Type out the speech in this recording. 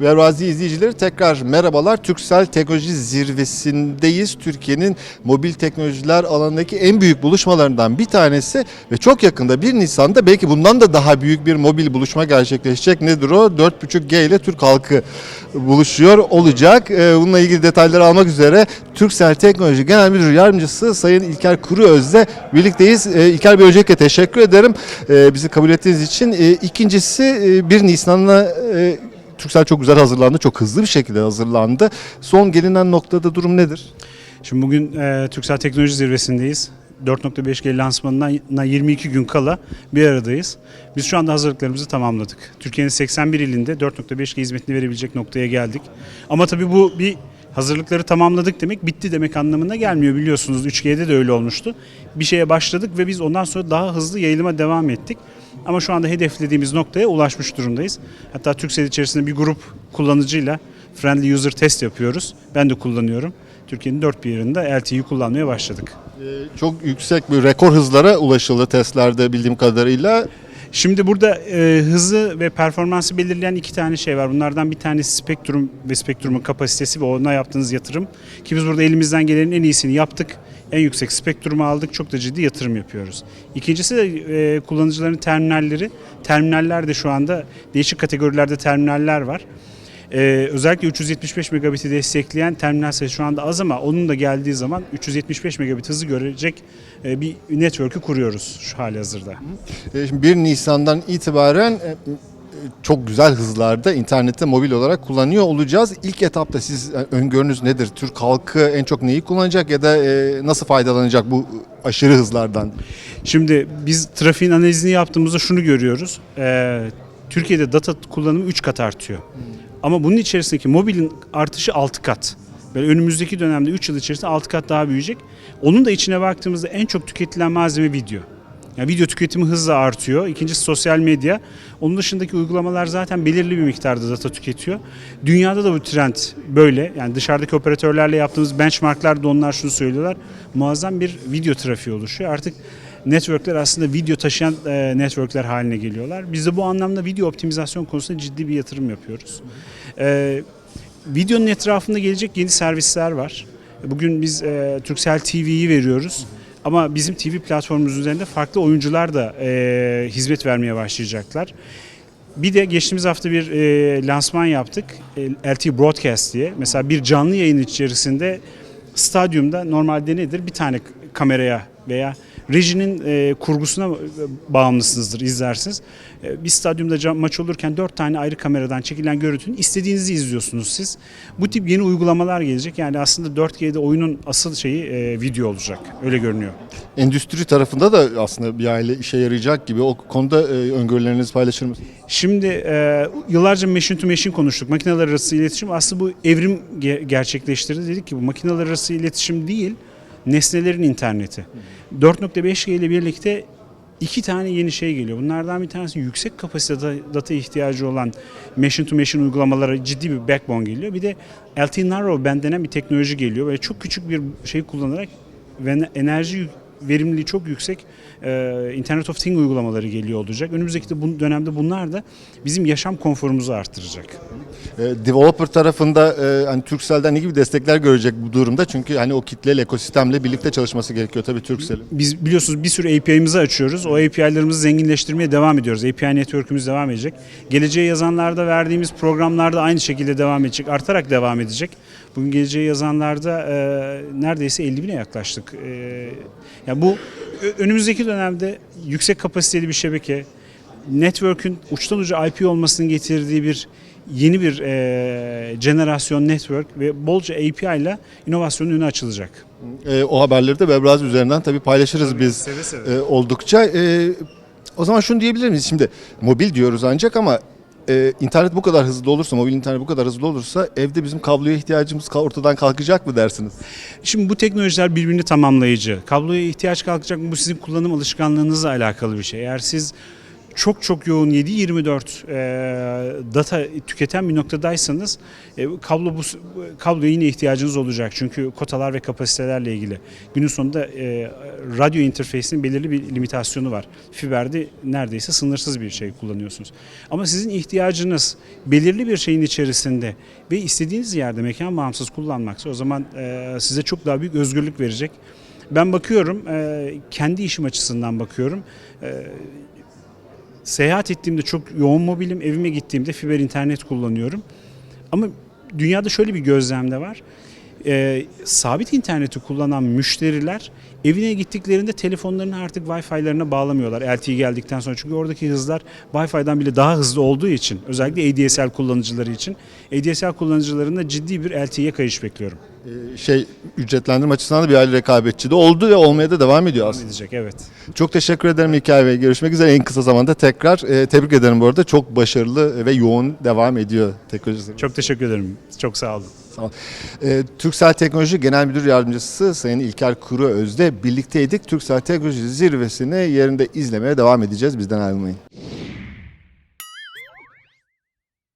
Ve Razi izleyicileri tekrar merhabalar. Türksel Teknoloji Zirvesi'ndeyiz. Türkiye'nin mobil teknolojiler alanındaki en büyük buluşmalarından bir tanesi ve çok yakında 1 Nisan'da belki bundan da daha büyük bir mobil buluşma gerçekleşecek. Nedir o? 4.5G ile Türk halkı buluşuyor olacak. Ee, Bununla ilgili detayları almak üzere Türksel Teknoloji Genel Müdür Yardımcısı Sayın İlker Kuruöz'le birlikteyiz. Ee, İlker Bey öncelikle teşekkür ederim ee, bizi kabul ettiğiniz için. İkincisi e, 1 Nisan'la e, Türksel çok güzel hazırlandı, çok hızlı bir şekilde hazırlandı. Son gelinen noktada durum nedir? Şimdi bugün e, Türksel Teknoloji Zirvesi'ndeyiz. 4.5G lansmanına 22 gün kala bir aradayız. Biz şu anda hazırlıklarımızı tamamladık. Türkiye'nin 81 ilinde 4.5G hizmetini verebilecek noktaya geldik. Ama tabii bu bir hazırlıkları tamamladık demek bitti demek anlamına gelmiyor biliyorsunuz. 3G'de de öyle olmuştu. Bir şeye başladık ve biz ondan sonra daha hızlı yayılıma devam ettik. Ama şu anda hedeflediğimiz noktaya ulaşmış durumdayız. Hatta Türksel içerisinde bir grup kullanıcıyla friendly user test yapıyoruz. Ben de kullanıyorum. Türkiye'nin dört bir yerinde LTE'yi kullanmaya başladık. Ee, Çok yüksek bir rekor hızlara ulaşıldı testlerde bildiğim kadarıyla. Şimdi burada e, hızı ve performansı belirleyen iki tane şey var. Bunlardan bir tanesi spektrum ve spektrumun kapasitesi ve ona yaptığınız yatırım. Ki biz burada elimizden gelenin en iyisini yaptık. En yüksek spektrumu aldık. Çok da ciddi yatırım yapıyoruz. İkincisi de e, kullanıcıların terminalleri. Terminaller de şu anda değişik kategorilerde terminaller var. Ee, özellikle 375 megabit'i destekleyen terminal sayısı şu anda az ama onun da geldiği zaman 375 megabit hızı görecek e, bir network'ü kuruyoruz şu hali hazırda. Ee, Şimdi 1 Nisan'dan itibaren e, çok güzel hızlarda internette mobil olarak kullanıyor olacağız. İlk etapta siz e, öngörünüz nedir? Türk halkı en çok neyi kullanacak ya da e, nasıl faydalanacak bu aşırı hızlardan? Şimdi biz trafiğin analizini yaptığımızda şunu görüyoruz. Ee, Türkiye'de data kullanımı 3 kat artıyor. Ama bunun içerisindeki mobilin artışı 6 kat. Böyle önümüzdeki dönemde 3 yıl içerisinde 6 kat daha büyüyecek. Onun da içine baktığımızda en çok tüketilen malzeme video. Yani video tüketimi hızla artıyor. İkincisi sosyal medya. Onun dışındaki uygulamalar zaten belirli bir miktarda data tüketiyor. Dünyada da bu trend böyle. Yani dışarıdaki operatörlerle yaptığımız benchmarklar da onlar şunu söylüyorlar. Muazzam bir video trafiği oluşuyor. Artık networkler aslında video taşıyan e, networkler haline geliyorlar. Biz de bu anlamda video optimizasyon konusunda ciddi bir yatırım yapıyoruz. E, videonun etrafında gelecek yeni servisler var. Bugün biz e, Turkcell TV'yi veriyoruz. Ama bizim TV platformumuz üzerinde farklı oyuncular da e, hizmet vermeye başlayacaklar. Bir de geçtiğimiz hafta bir e, lansman yaptık. E, LT Broadcast diye. Mesela bir canlı yayın içerisinde stadyumda normalde nedir? Bir tane kameraya veya rejinin e, kurgusuna bağımlısınızdır, izlersiniz. E, bir stadyumda maç olurken dört tane ayrı kameradan çekilen görüntünün istediğinizi izliyorsunuz siz. Bu tip yeni uygulamalar gelecek. Yani aslında 4G'de oyunun asıl şeyi e, video olacak. Öyle görünüyor. Endüstri tarafında da aslında bir aile işe yarayacak gibi. O konuda e, öngörülerinizi paylaşır mısınız? Şimdi e, yıllarca machine to machine konuştuk. Makineler arası iletişim aslında bu evrim ge- gerçekleştirdi. Dedik ki bu makineler arası iletişim değil, nesnelerin interneti. 4.5G ile birlikte iki tane yeni şey geliyor. Bunlardan bir tanesi yüksek kapasite data ihtiyacı olan machine to machine uygulamalara ciddi bir backbone geliyor. Bir de LTE Narrowband denen bir teknoloji geliyor. Böyle çok küçük bir şey kullanarak ve enerji verimliliği çok yüksek e, Internet of Things uygulamaları geliyor olacak. Önümüzdeki de bu dönemde bunlar da bizim yaşam konforumuzu artıracak. E, developer tarafında e, hani Turkcell'den ne gibi destekler görecek bu durumda? Çünkü hani o kitleyle, ekosistemle birlikte çalışması gerekiyor tabii Turkcell'in. Biz biliyorsunuz bir sürü API'mizi açıyoruz. O API'larımızı zenginleştirmeye devam ediyoruz. API network'ümüz devam edecek. Geleceğe yazanlarda verdiğimiz programlarda aynı şekilde devam edecek. Artarak devam edecek. Bugün geleceğe yazanlarda e, neredeyse 50 bine yaklaştık. E, yani bu önümüzdeki dönemde yüksek kapasiteli bir şebeke, network'ün uçtan uca IP olmasının getirdiği bir yeni bir e, jenerasyon network ve bolca API ile inovasyonun önü açılacak. E, o haberleri de Webraz üzerinden tabii paylaşırız biz Seve seve. e, oldukça. E, o zaman şunu diyebilir miyiz? Şimdi mobil diyoruz ancak ama e, internet bu kadar hızlı olursa, mobil internet bu kadar hızlı olursa evde bizim kabloya ihtiyacımız ortadan kalkacak mı dersiniz? Şimdi bu teknolojiler birbirini tamamlayıcı. Kabloya ihtiyaç kalkacak mı? Bu sizin kullanım alışkanlığınızla alakalı bir şey. Eğer siz çok çok yoğun 7-24 e, data tüketen bir noktadaysanız e, kablo bu kabloya yine ihtiyacınız olacak. Çünkü kotalar ve kapasitelerle ilgili. Günün sonunda e, radyo interfeysinin belirli bir limitasyonu var. Fiberde neredeyse sınırsız bir şey kullanıyorsunuz. Ama sizin ihtiyacınız belirli bir şeyin içerisinde ve istediğiniz yerde mekan bağımsız kullanmaksa o zaman e, size çok daha büyük özgürlük verecek. Ben bakıyorum, e, kendi işim açısından bakıyorum. E, seyahat ettiğimde çok yoğun mobilim, evime gittiğimde fiber internet kullanıyorum. Ama dünyada şöyle bir gözlem de var. E, sabit interneti kullanan müşteriler evine gittiklerinde telefonlarını artık Wi-Fi'lerine bağlamıyorlar LTE geldikten sonra. Çünkü oradaki hızlar Wi-Fi'den bile daha hızlı olduğu için özellikle ADSL kullanıcıları için ADSL kullanıcılarında ciddi bir LTE'ye kayış bekliyorum. Ee, şey ücretlendirme açısından da bir aile rekabetçi de oldu ve olmaya da devam ediyor aslında. Edecek evet. Çok teşekkür ederim İlker Bey. Görüşmek üzere en kısa zamanda tekrar. Ee, tebrik ederim bu arada. Çok başarılı ve yoğun devam ediyor teknoloji zirvesi. Çok teşekkür ederim. Çok sağ olun. Sağ olun. Ee, Türksel Teknoloji Genel Müdür Yardımcısı Sayın İlker Kuru Öz'de birlikteydik. Türksel Teknoloji Zirvesi'ni yerinde izlemeye devam edeceğiz. Bizden ayrılmayın.